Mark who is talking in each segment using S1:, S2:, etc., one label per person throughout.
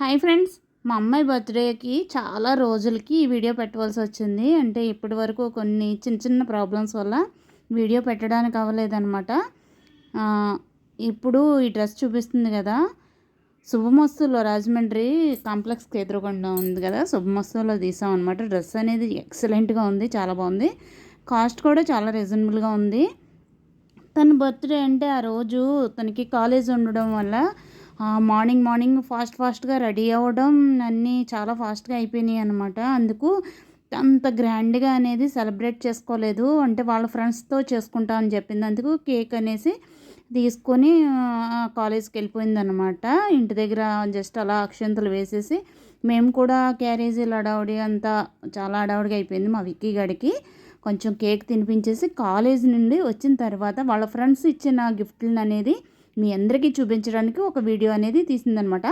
S1: Hi friends మా అమ్మాయి బర్త్డేకి చాలా రోజులకి ఈ వీడియో పెట్టవలసి వచ్చింది. అంటే ఇప్పటి వరకు కొన్ని చిన్న చిన్న ప్రాబ్లమ్స్ వల్ల వీడియో పెట్టడానికి అవ్వలేదన్నమాట. ఇప్పుడు ఈ డ్రెస్ చూపిస్తుంది కదా. శుభమస్తులో రాజమండ్రి కాంప్లెక్స్కి ఎదురుకుండా ఉంది కదా. శుభమస్తులో తీసాం అనమాట డ్రెస్ అనేది ఎక్సలెంట్గా ఉంది చాలా బాగుంది. కాస్ట్ కూడా చాలా రీజనబుల్గా ఉంది. తన బర్త్డే అంటే ఆ రోజు తనకి కాలేజ్ ఉండడం వల్ల మార్నింగ్ మార్నింగ్ ఫాస్ట్ ఫాస్ట్గా రెడీ అవ్వడం అన్నీ చాలా ఫాస్ట్గా అయిపోయినాయి అనమాట అందుకు అంత గ్రాండ్గా అనేది సెలబ్రేట్ చేసుకోలేదు. అంటే వాళ్ళ ఫ్రెండ్స్తో చేసుకుంటా అని చెప్పింది. అందుకు కేక్ అనేసి తీసుకొని కాలేజ్కి వెళ్ళిపోయింది అనమాట ఇంటి దగ్గర జస్ట్ అలా అక్షంతలు వేసేసి మేము కూడా క్యారేజీలు అడావుడి అంతా చాలా అడావుడిగా అయిపోయింది మా విక్కీ గడికి. కొంచెం కేక్ తినిపించేసి కాలేజ్ నుండి వచ్చిన తర్వాత వాళ్ళ ఫ్రెండ్స్ ఇచ్చిన గిఫ్ట్లను అనేది మీ అందరికీ చూపించడానికి ఒక వీడియో అనేది తీసిందనమాట.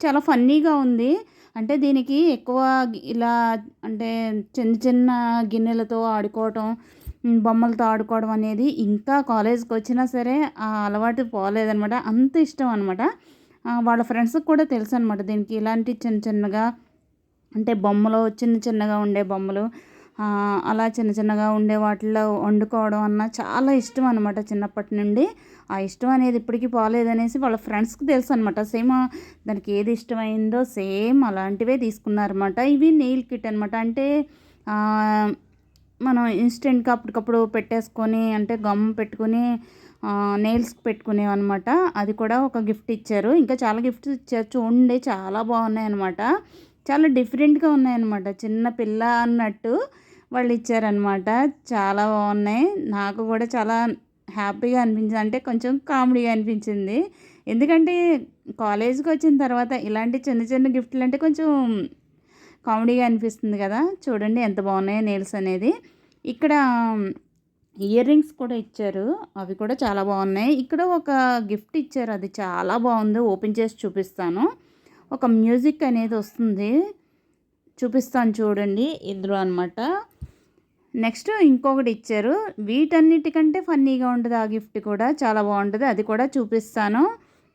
S1: చాలా ఫన్నీగా ఉంది. అంటే దీనికి ఎక్కువ ఇలా అంటే చిన్న చిన్న గిన్నెలతో ఆడుకోవటం బొమ్మలతో ఆడుకోవడం అనేది ఇంకా కాలేజ్కి వచ్చినా సరే ఆ అలవాటు పోలేదనమాట. అంత ఇష్టం అనమాట. వాళ్ళ ఫ్రెండ్స్కి కూడా తెలుసు అనమాట దీనికి ఇలాంటి చిన్న చిన్నగా అంటే బొమ్మలు చిన్న చిన్నగా ఉండే బొమ్మలు. అలా చిన్న చిన్నగా ఉండే వాటిల్లో వండుకోవడం అన్న చాలా ఇష్టం అనమాట చిన్నప్పటి నుండి. ఆ ఇష్టం అనేది ఇప్పటికీ పోలేదనేసి వాళ్ళ ఫ్రెండ్స్కి తెలుసు అనమాట సేమ్ దానికి ఏది ఇష్టమైందో సేమ్ అలాంటివే తీసుకున్నారన్నమాట. ఇవి నెయిల్ కిట్ అనమాట అంటే మనం ఇన్స్టెంట్గా అప్పటికప్పుడు పెట్టేసుకొని అంటే గమ్ పెట్టుకొని నెయిల్స్కి పెట్టుకునేవన్నమాట. అది కూడా ఒక గిఫ్ట్ ఇచ్చారు. ఇంకా చాలా గిఫ్ట్స్ ఇచ్చారు. చూడండి చాలా బాగున్నాయి అనమాట చాలా డిఫరెంట్గా ఉన్నాయన్నమాట. చిన్న పిల్ల అన్నట్టు వాళ్ళు ఇచ్చారనమాట చాలా బాగున్నాయి. నాకు కూడా చాలా హ్యాపీగా అనిపించింది. అంటే కొంచెం కామెడీగా అనిపించింది. ఎందుకంటే కాలేజీకి వచ్చిన తర్వాత ఇలాంటి చిన్న చిన్న గిఫ్ట్లు అంటే కొంచెం కామెడీగా అనిపిస్తుంది కదా. చూడండి ఎంత బాగున్నాయో నేల్స్ అనేది. ఇక్కడ ఇయర్ రింగ్స్ కూడా ఇచ్చారు. అవి కూడా చాలా బాగున్నాయి. ఇక్కడ ఒక గిఫ్ట్ ఇచ్చారు. అది చాలా బాగుంది. ఓపెన్ చేసి చూపిస్తాను. ఒక మ్యూజిక్ అనేది వస్తుంది. చూపిస్తాను చూడండి ఇందులో అనమాట నెక్స్ట్ ఇంకొకటి ఇచ్చారు. వీటన్నిటికంటే ఫన్నీగా ఉంటుంది ఆ గిఫ్ట్ కూడా. చాలా బాగుంటుంది. అది కూడా చూపిస్తాను.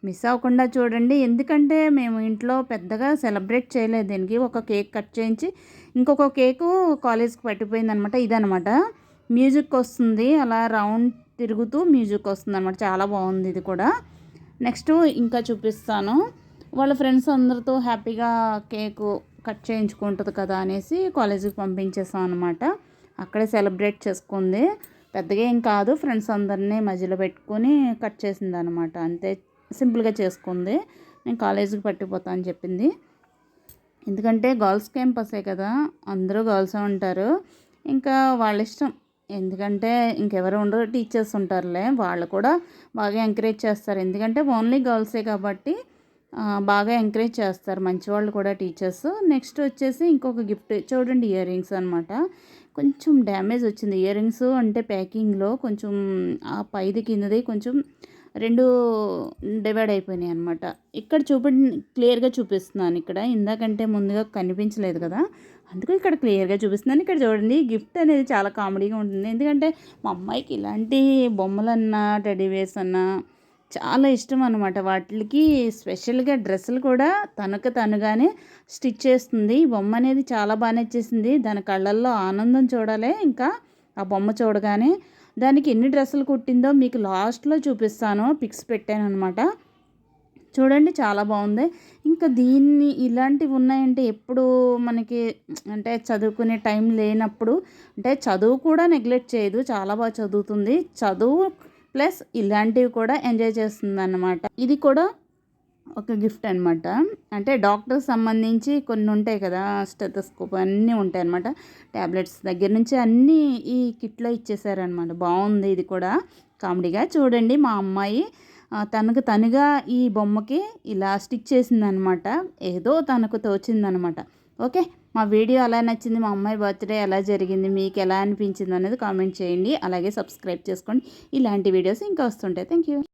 S1: మిస్ అవ్వకుండా చూడండి. ఎందుకంటే మేము ఇంట్లో పెద్దగా సెలబ్రేట్ చేయలేదు దీనికి. ఒక కేక్ కట్ చేయించి ఇంకొక కేకు కాలేజ్కి పట్టిపోయింది అనమాట ఇదనమాట మ్యూజిక్ వస్తుంది. అలా రౌండ్ తిరుగుతూ మ్యూజిక్ వస్తుంది అనమాట చాలా బాగుంది ఇది కూడా. నెక్స్ట్ ఇంకా చూపిస్తాను. వాళ్ళ ఫ్రెండ్స్ అందరితో హ్యాపీగా కేకు కట్ చేయించుకుంటుంది కదా అనేసి కాలేజీకి పంపించేసాం అనమాట అక్కడే సెలబ్రేట్ చేసుకుంది. పెద్దగా ఏం కాదు ఫ్రెండ్స్ అందరినీ మధ్యలో పెట్టుకొని కట్ చేసింది అనమాట అంతే సింపుల్గా చేసుకుంది. నేను కాలేజీకి పట్టిపోతా అని చెప్పింది. ఎందుకంటే గర్ల్స్ క్యాంపసే కదా అందరూ గర్ల్సే ఉంటారు. ఇంకా వాళ్ళ ఇష్టం. ఎందుకంటే ఇంకెవరు ఉండరు టీచర్స్ ఉంటారులే. వాళ్ళు కూడా బాగా ఎంకరేజ్ చేస్తారు. ఎందుకంటే ఓన్లీ గర్ల్సే కాబట్టి బాగా ఎంకరేజ్ చేస్తారు. మంచి వాళ్ళు కూడా టీచర్స్. నెక్స్ట్ వచ్చేసి ఇంకొక గిఫ్ట్. చూడండి ఇయర్ రింగ్స్ అనమాట కొంచెం డ్యామేజ్ వచ్చింది. ఇయర్ రింగ్స్ అంటే ప్యాకింగ్లో కొంచెం ఆ పైది కిందది కొంచెం రెండు డివైడ్ అయిపోయినాయి అనమాట ఇక్కడ చూపి క్లియర్గా చూపిస్తున్నాను ఇక్కడ. ఇందాకంటే ముందుగా కనిపించలేదు కదా. అందుకు ఇక్కడ క్లియర్గా చూపిస్తున్నాను. ఇక్కడ చూడండి గిఫ్ట్ అనేది చాలా కామెడీగా ఉంటుంది. ఎందుకంటే మా అమ్మాయికి ఇలాంటి బొమ్మలన్నా టెడీవేస్ అన్నా చాలా ఇష్టం అనమాట వాటికి స్పెషల్గా డ్రెస్సులు కూడా తనకు తనుగానే స్టిచ్ చేస్తుంది. బొమ్మ అనేది చాలా బాగా నచ్చేసింది దాని కళ్ళల్లో ఆనందం చూడాలి ఇంకా ఆ బొమ్మ చూడగానే దానికి ఎన్ని డ్రెస్సులు కుట్టిందో మీకు లాస్ట్లో చూపిస్తాను. పిక్స్ పెట్టాను అనమాట చూడండి చాలా బాగుంది. ఇంకా దీన్ని ఇలాంటివి ఉన్నాయంటే ఎప్పుడు మనకి అంటే చదువుకునే టైం లేనప్పుడు అంటే చదువు కూడా నెగ్లెక్ట్ చేయదు. చాలా బాగా చదువుతుంది. చదువు ప్లస్ ఇలాంటివి కూడా ఎంజాయ్ చేస్తుంది అనమాట ఇది కూడా ఒక గిఫ్ట్ అనమాట అంటే డాక్టర్ సంబంధించి కొన్ని ఉంటాయి కదా స్టెథోస్కోప్ అన్నీ ఉంటాయి అనమాట ట్యాబ్లెట్స్ దగ్గర నుంచి అన్నీ ఈ కిట్లో ఇచ్చేసారనమాట బాగుంది ఇది కూడా. కామెడీగా చూడండి మా అమ్మాయి తనకు తనుగా ఈ బొమ్మకి ఇలా స్టిక్ చేసిందనమాట ఏదో తనకు తోచిందనమాట ఓకే? మా వీడియో ఎలా నచ్చింది మా అమ్మాయి బర్త్డే ఎలా జరిగింది మీకు ఎలా అనిపించింది అనేది కామెంట్ చేయండి. అలాగే సబ్స్క్రైబ్ చేసుకోండి. ఇలాంటి వీడియోస్ ఇంకా వస్తుంటాయి. Thank you